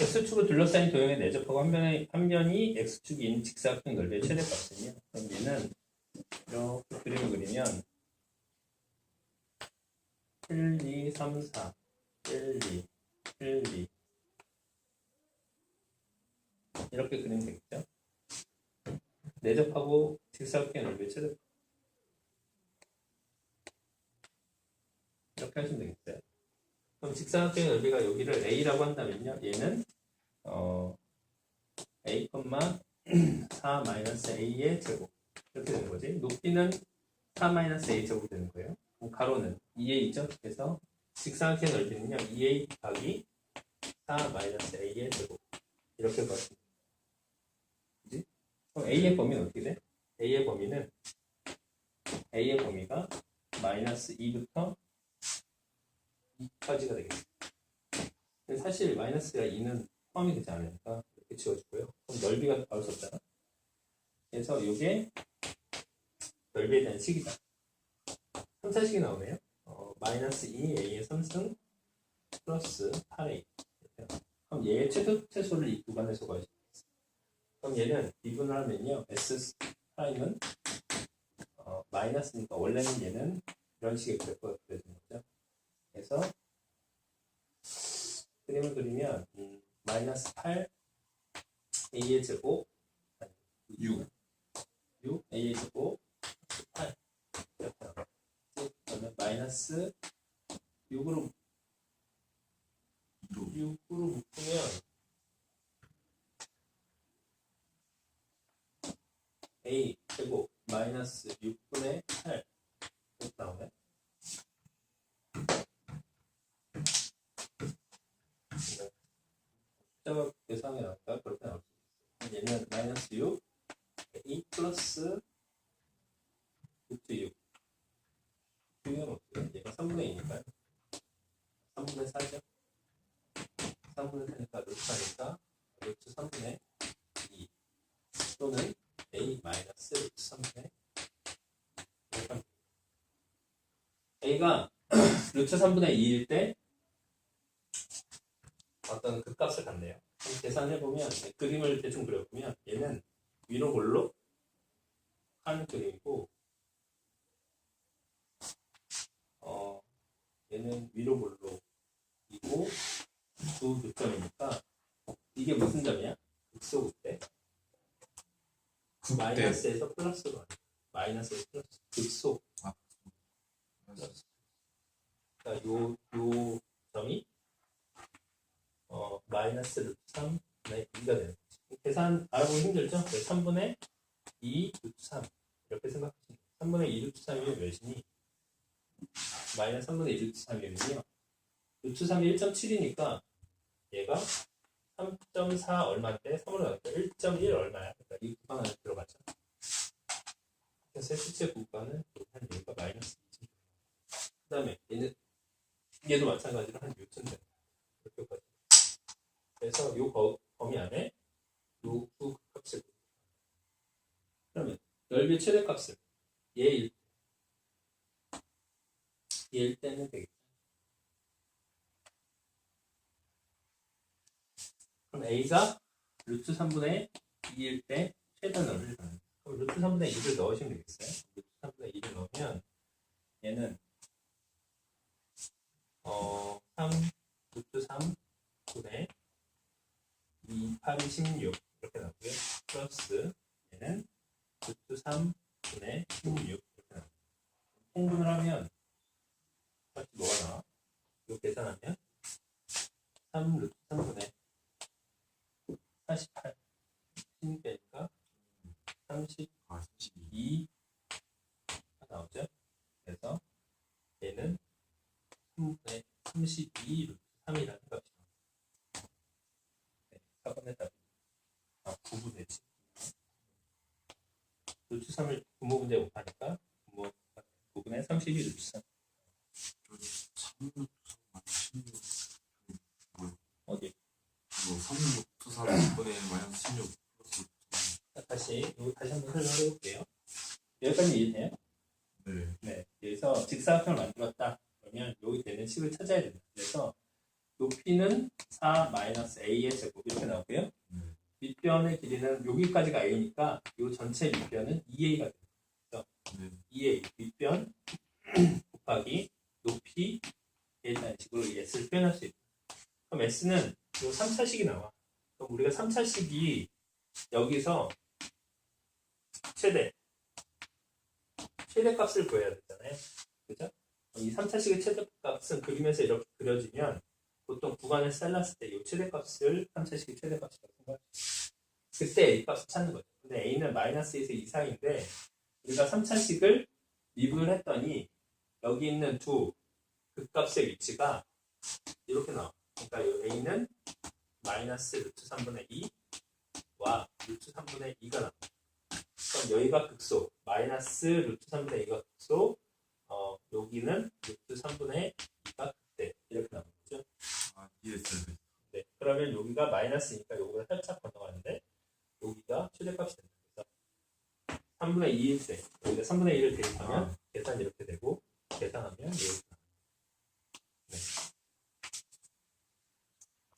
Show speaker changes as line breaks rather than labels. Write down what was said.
x축을 둘러싸인 도형에 내접하고 한 변이, 한 변이 x축인 직사각형 넓이의 최대 값은요. 그럼 얘는 이렇게 그림을 그리면 1, 2, 3, 4, 1, 2, 1, 2 이렇게 그리면 되겠죠. 내접하고 직사각형 넓이의 최대 값 이렇게 하시면 되겠어요. 그럼 직사각형의 넓이가 여기를 a라고 한다면요. 얘는 어 a, 4 마이너스 a의 제곱 이렇게 되는 거지. 높이는 4 마이너스 a 제곱 되는 거예요. 그럼 가로는 2a죠. 그래서 직사각형의 넓이는요. 2a 곱하기 4 마이너스 a의 제곱 이렇게 봤습니다. 그지? 그럼 a의 범위는 어떻게 돼? a의 범위는 a의 범위가 마이너스 2부터 2까지가 되겠습니다. 사실 마이너스가 2는 포함이 되지 않으니까 이렇게 지워주고요. 그럼 넓이가 나올 수 없잖아. 그래서 이게 넓이에 대한 식이다. 3, 4식이 나오네요. 어, 마이너스 2a의 3승 플러스 8a. 그럼 얘의 최소, 최소를 이 구간에서 구하시면 되겠습니다. 그럼 얘는 미분을 하면요. s 프라임은 어, 마이너스니까 원래는 얘는 이런 식의 그래프가 그려지는 거죠. 그래서 그림을 그리면 음, 마이너스 8 a의 제곱 아니,
6.
6 a의 제곱 8 이렇게. 그러면 마이너스 6으로 6으로 묶으면 a 제곱 마이너스 6분의 8 이렇게 나오네. 숫자가 계산이 나니까 그렇게 나올 수 있어요. 얘는 마이너스 6, 2 플러스 루트 6. 6은 어떻게? 얘가 3분의 2니까요. 3분의 4죠. 3분의 4니까 루트 4니까 루트 3분의 2 또는 a 마이너스 루트 3분의 2. a가 루트 3분의 2일 때 어떤 극값을 갖네요. 그럼 계산해보면 그림을 대충 그려보면 얘는 위로 볼록 한 그림이고 어 얘는 위로 볼록이고 두 교점이니까 이게 무슨 점이야? 극소극 때
국대.
마이너스에서 플러스로. 마이너스에서 플러스 극소 그러니까 요, 요 점이 어, 마이너스 루트 3분의 2가 되는 거지. 계산 알아보기 힘들죠? 3분의 2 루트 3 이렇게 생각하시면 돼요. 3분의 2 루트 3이면 몇이니? 마이너스 3분의 2 루트 3이면요. 루트 3이 1.7이니까 얘가 3.4 얼마인데 3으로 나니까 1.1 얼마야? 그러니까 이 구간 안에 들어가죠. 그래서 실제 구간은 한 얘가 마이너스 2. 그 다음에 얘는 얘도 마찬가지로 한 뉴턴 됩니다. 이렇게 가죠. 그래서 요 거- 범위 안에 요두 값을 그러면 넓이의 최대 값을 얘일 얘일 때는 되겠죠. 그럼 a가 루트 3분의 2일 때 최대 넓이를 가는 그럼 루트 3분의 2를 넣으시면 되겠어요. 루트 3분의 2를 넣으면 얘는 어, 3 루트 3 분의 2, 8, 16 이렇게 나오고요. 플러스 얘는 루트 3 분의 16 이렇게 나와요. 통분을 하면 다시 뭐가 나와? 이거 계산하면 3 루트 3 분의 48 16개니까 32
아, 32.
가 나오죠. 그래서 얘는 3분의 32 루트 3이라는 13일 근무분제 못하니까 뭐 부분에
32일 주사.
어디?
뭐 36투사 6분의 마이너스 16
다시 다시 한번 설명해 볼게요. 여기까지 이해돼요?
네.
네. 여기서 직사각형을 만들었다. 그러면 여기 되는 식을 찾아야 된다. 그래서 높이는 4 마이너스 a의 제곱 이렇게 나오고요.
네.
밑변의 길이는 여기까지가 a니까 이 전체 밑변은 2a가 돼요.
네.
2a 밑변 곱하기 높이 이라는 식으로 이 s를 표현할 수 있다. 그럼 s는 이 3차식이 나와. 그럼 우리가 3차식이 여기서 최대 최대값을 구해야 되잖아요. 그죠? 이 3차식의 최대값은 그림에서 이렇게 그려지면 보통 구간을 잘랐을 때 이 최대값을 3차식의 최대값이라고 생각해요. 그때 a 값을 찾는 거죠. 근데 a는 마이너스에서 이상인데 우리가 3차식을 미분을 했더니 여기 있는 두 극값의 위치가 이렇게 나와. 그러니까 이 a는 마이너스 루트 3분의 2와 루트 3분의 2가 나와. 그럼 여기가 극소, 마이너스 루트 3분의 2가 극소, 어, 여기는 루트 3분의 2가 극대 이렇게 나오 는 거죠.
아 ESL.
네, 그러면 여기가 마이너스니까 여기가 살짝 건너가는데 여기가 최대값이 된다. 그래서 3분의 2일 때 여기다 3분의 1을 대입하면
아.
계산 이렇게 되고 계산하면 여기